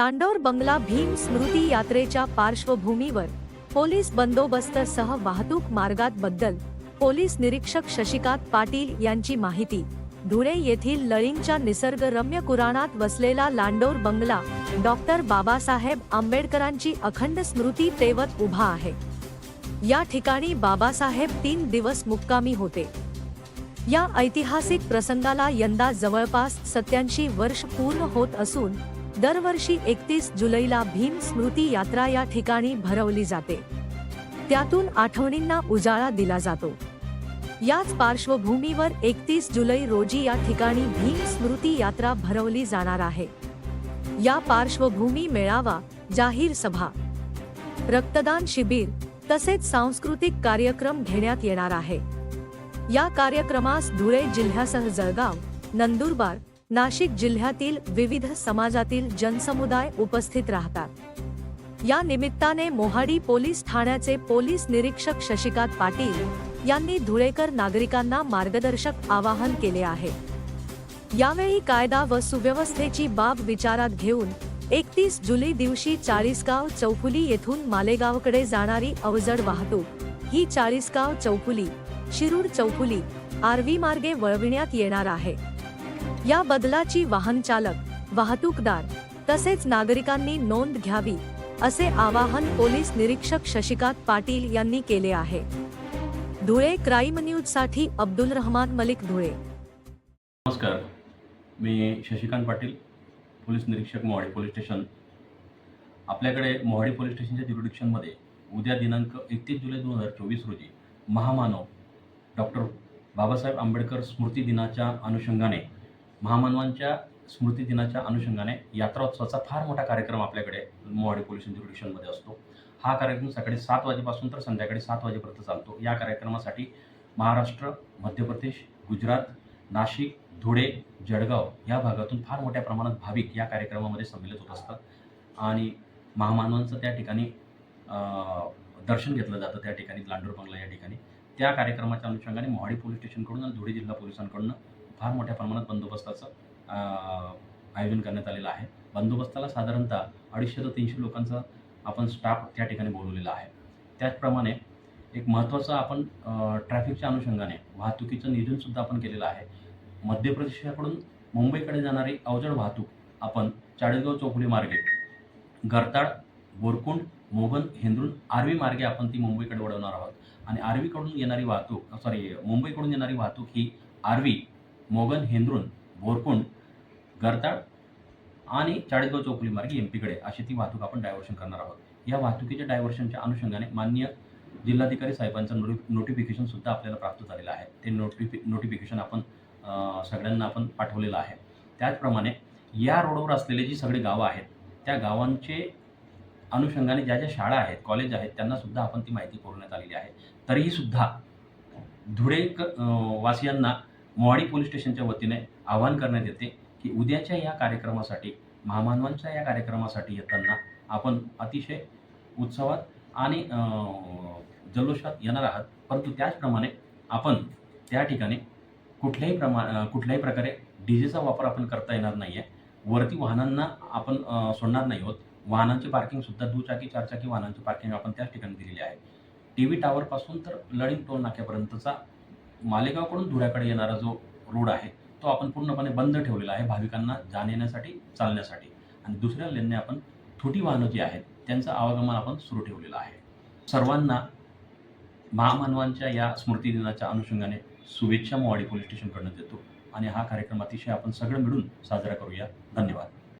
लांडोर बंगला भीम स्मृती यात्रेच्या पार्श्वभूमीवर पोलीस बंदोबस्तसह वाहतूक मार्गात बद्दल पोलीस निरीक्षक शशिकांत पाटील यांची माहिती. धुळे येथील लळींच्या निसर्गरम्य कुराणात वसलेला लांडोर बंगला डॉक्टर बाबासाहेब आंबेडकरांची अखंड स्मृती तेवत उभा आहे. या ठिकाणी बाबासाहेब तीन दिवस मुक्कामी होते. या ऐतिहासिक प्रसंगाला यंदा जवळपास सत्याऐंशी वर्ष पूर्ण होत असून दरवर्षी एकतीस जुलैला भीम स्मृती यात्रा या ठिकाणी भरवली जाते. त्यातून आठवणींना उजाळा दिला जातो. याच पार्श्वभूमीवर एकतीस जुलै रोजी या ठिकाणी भीम स्मृती यात्रा भरवली जाणार आहे. या पार्श्वभूमी मेळावा जाहीर सभा रक्तदान शिबिर तसेच सांस्कृतिक कार्यक्रम घेण्यात येणार आहे. या कार्यक्रमास धुळे जिल्ह्यासह जळगाव नंदुरबार नाशिक जिल्ह्यातील विविध समाजातील जनसमुदाय उपस्थित राहतात. या निमित्ताने मोहाडी पोलीस ठाण्याचे पोलीस निरीक्षक शशिकांत पाटील यांनी धुळेकर नागरिकांना मार्गदर्शक आवाहन केले आहे. यावेळी कायदा व सुव्यवस्थेची बाब विचारात घेऊन एकतीस जुलै दिवशी चाळीसगाव चौफुली येथून मालेगावकडे जाणारी अवजड वाहतूक ही चाळीसगाव चौफुली शिरूर चौफुली आरवी मार्गे वळविण्यात येणार आहे. या बदलाची वाहन चालक वाहतूकदार तसेच नागरिकांनी नोंद घ्यावी असे आवाहन पोलीस निरीक्षक शशिकांत पाटील यांनी केले आहे. धुळे क्राईम न्यूजसाठी अब्दुल रहमान मलिक धुळे. नमस्कार मी शशिकांत पाटील पोलीस निरीक्षक मोहाडी पोलीस स्टेशन. आपल्याकडे मोहाडी पोलीस स्टेशनच्या ज्युरिडिक्शनमध्ये उद्या दिनांक एकतीस जुलै दोन हजार चोवीस रोजी महामानव डॉक्टर बाबासाहेब आंबेडकर स्मृती दिनाच्या अनुषंगाने महामानवांच्या स्मृती दिनाच्या अनुषंगाने यात्रोत्सवाचा फार मोठा कार्यक्रम आपल्याकडे मोहाडी पोलीस ज्युरिडिक्शनमध्ये असतो. हा कार्यक्रम सकाळी सात वाजेपासून तर संध्याकाळी सात वाजेपर्यंत चालतो. या कार्यक्रमासाठी महाराष्ट्र मध्य प्रदेश गुजरात नाशिक धुळे जळगाव या भागातून फार मोठ्या प्रमाणात भाविक या कार्यक्रमामध्ये सम्मिलित होत असतात. आणि महामानवांचं त्या ठिकाणी दर्शन घेतलं जातं. त्या ठिकाणी लांडूर बंगला या ठिकाणी. त्या कार्यक्रमाच्या अनुषंगाने मोहाडी पोलीस स्टेशनकडून आणि धुळे जिल्हा पोलिसांकडून फार मोठ्या प्रमाणात बंदोबस्ताचं आयोजन करण्यात आलेलं आहे. बंदोबस्ताला साधारणतः अडीचशे ते तीनशे लोकांचा आपण स्टाफ त्या ठिकाणी बोलवलेला आहे. त्याचप्रमाणे एक महत्त्वाचं आपण ट्रॅफिकच्या अनुषंगाने वाहतुकीचं नियोजनसुद्धा आपण केलेलं आहे. मध्य प्रदेशाकडून मुंबईकडे जाणारी अवजड वाहतूक आपण चाळीसगाव चौफुली मार्गे गरताड बोरकुंड मोगन हेंद्रून आर्वी मार्गे आपण ती मुंबईकडे वळवणार आहोत. आणि आर्वीकडून येणारी वाहतूक सॉरी मुंबईकडून येणारी वाहतूक ही आर्वी मोगन हेंद्रून बोरकुंड गरताळ आणि चाळीसगाव चौकली मार्गे एम पीकडे अशी ती वाहतूक आपण डायव्हर्शन करणार आहोत. या वाहतुकीच्या डायव्हर्शनच्या अनुषंगाने मान्य जिल्हाधिकारी साहेबांचं नोटि नोटिफिकेशन सुद्धा आपल्याला प्राप्त झालेलं आहे. ते नोटिफि नोटिफिकेशन आपण सगळ्यांना आपण पाठवलेलं आहे. त्याचप्रमाणे या रोडवर असलेले जी सगळी गावं आहेत त्या गावांचे अनुषंगाने ज्या ज्या शाळा आहेत कॉलेज आहेत त्यांना सुद्धा आपण ती माहिती पुरवण्यात आलेली आहे. तरीही सुद्धा धुळे क- वासियांना मोवाडी पोलीस स्टेशनच्या वतीने आवाहन करण्यात येते की उद्याच्या या कार्यक्रमासाठी महामानवांच्या या कार्यक्रमासाठी येताना आपण अतिशय उत्सवात आणि जल्लोषात येणार आहात. परंतु त्याचप्रमाणे आपण त्या ठिकाणी कुठल्याही प्रमा कुठल्याही प्रकारे डी जेचा वापर आपण करता येणार नाही आहे वरती वाहनांना आपण सोडणार नाही आहोत. वाहनांची पार्किंगसुद्धा दुचाकी चारचाकी वाहनांची पार्किंग आपण त्याच ठिकाणी दिलेली आहे. टी व्ही टावरपासून तर लळिंग टोल नाक्यापर्यंतचा मालेगावकडून धुळ्याकडे येणारा जो रोड आहे तो आपण पूर्णपणे बंद ठेवलेला आहे भाविकांना जाण्यासाठी चालण्यासाठी. आणि दुसऱ्या लेनने आपण छोटी वाहनं जी आहेत त्यांचं आवागमन आपण सुरू ठेवलेलं आहे. सर्वांना महामानवांच्या या स्मृती दिनाच्या अनुषंगाने शुभेच्छा मोवाडी पोलीस स्टेशनकडनं देतो. आणि हा कार्यक्रम अतिशय आपण सगळं मिळून साजरा करूया. धन्यवाद.